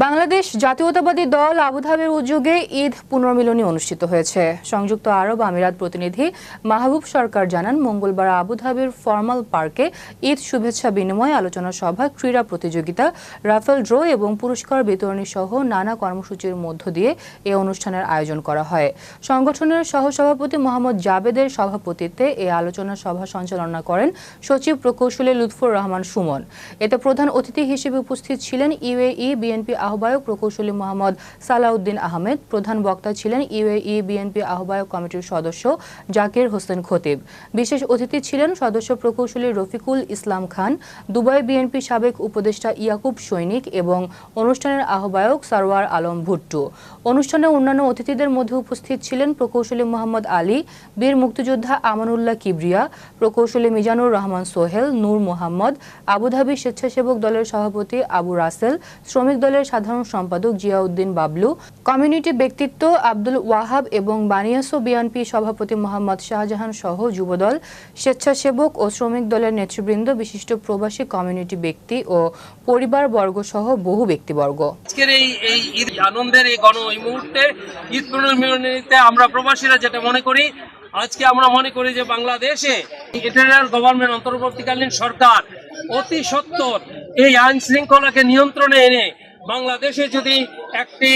বাংলাদেশ জাতীয়তাবাদী দল আবুধাবির উদ্যোগে ঈদ পুনর্মিলনী অনুষ্ঠিত হয়েছে। সংযুক্ত আরব আমিরাত প্রতিনিধি মাহবুব সরকার জানান, মঙ্গলবার আবুধাবির ফর্মাল পার্কে ঈদ শুভেচ্ছা বিনিময় আলোচনা সভা, ক্রীড়া প্রতিযোগিতা, রাফেল ড্র এবং পুরস্কার বিতরণী সহ নানা কর্মসূচির মধ্য দিয়ে এ অনুষ্ঠানের আয়োজন করা হয়। সংগঠনের সহসভাপতি মোহাম্মদ জাবেদের সভাপতিত্বে এই আলোচনা সভা সঞ্চালনা করেন সচিব প্রকৌশলী লুৎফুর রহমান সুমন। এতে প্রধান অতিথি হিসেবে উপস্থিত ছিলেন ইউএই, বিএনপি আহ্বায়ক প্রকৌশলী মোহাম্মদ সালাউদ্দিন আহমেদ, প্রধান বক্তা ছিলেন ইউএই বিএনপি আহ্বায়ক কমিটির সদস্য জাকির হোসেন খতিব। বিশেষ অতিথি ছিলেন সদস্য প্রকৌশলী রফিকুল ইসলাম খান, দুবাই বিএনপি সাবেক উপদেষ্টা ইয়াকুব সৈনিক এবং অনুষ্ঠানের আহ্বায়ক সারওয়ার আলম ভুট্টু। অনুষ্ঠানে অন্যান্য অতিথিদের মধ্যে উপস্থিত ছিলেন প্রকৌশলী মোহাম্মদ আলী, বীর মুক্তিযোদ্ধা আমানুল্লাহ কিবরিয়া, প্রকৌশলী মিজানুর রহমান সোহেল, নূর মোহাম্মদ, আবুধাবি স্বেচ্ছাসেবক দলের সভাপতি আবু রাসেল, শ্রমিক দলের সাধারণ সম্পাদক জিয়াউদ্দিন বাবলু, কমিউনিটি ব্যক্তিত্ব আব্দুল ওয়াহাব এবং বানিয়াসো বিএনপি সভাপতি মোহাম্মদ শাহজাহান সহ যুবদল, স্বেচ্ছাসেবক ও শ্রমিক দলের নেতৃবৃন্দ, বিশিষ্ট প্রবাসী কমিউনিটি ব্যক্তি ও পরিবারবর্গ সহ বহু ব্যক্তিবর্গ। আজকের এই এই আনন্দের এই গণ এই মুহূর্তে, ঈদ পুনর্মিলনীতে আমরা প্রবাসীরা যেটা মনে করি, আজকে আমরা মনে করি যে বাংলাদেশে ইটালিয়ান গভর্নমেন্ট অন্তর্বর্তীকালীন সরকার অতি সত্বর এই আইন শৃঙ্খলাকে নিয়ন্ত্রণে এনে বাংলাদেশে যদি একটি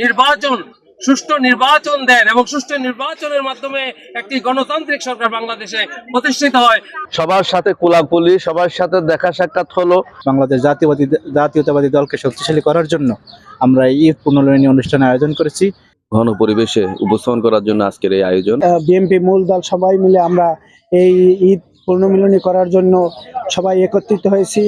নির্বাচন সুষ্ঠু নির্বাচন দেন এবং সুষ্ঠু নির্বাচনের মাধ্যমে একটি গণতান্ত্রিক সরকার বাংলাদেশে প্রতিষ্ঠিত হয় সবার সাথে কোলাকুলি সবার সাথে দেখা সাক্ষাৎ হলো। বাংলাদেশ জাতীয়বাদী জাতীয়তাবাদী দলকে শক্তিশালী করার জন্য আমরা এই ঈদ পুনর্মিলনী অনুষ্ঠানের আয়োজন করেছি। ঘন পরিবেশে উপস্থাপন করার জন্য আজকের এই আয়োজন। বিএনপি মূল দল সবাই মিলে আমরা এই ঈদ পুনর্মিলনী করার জন্য সবাই একত্রিত হয়েছি।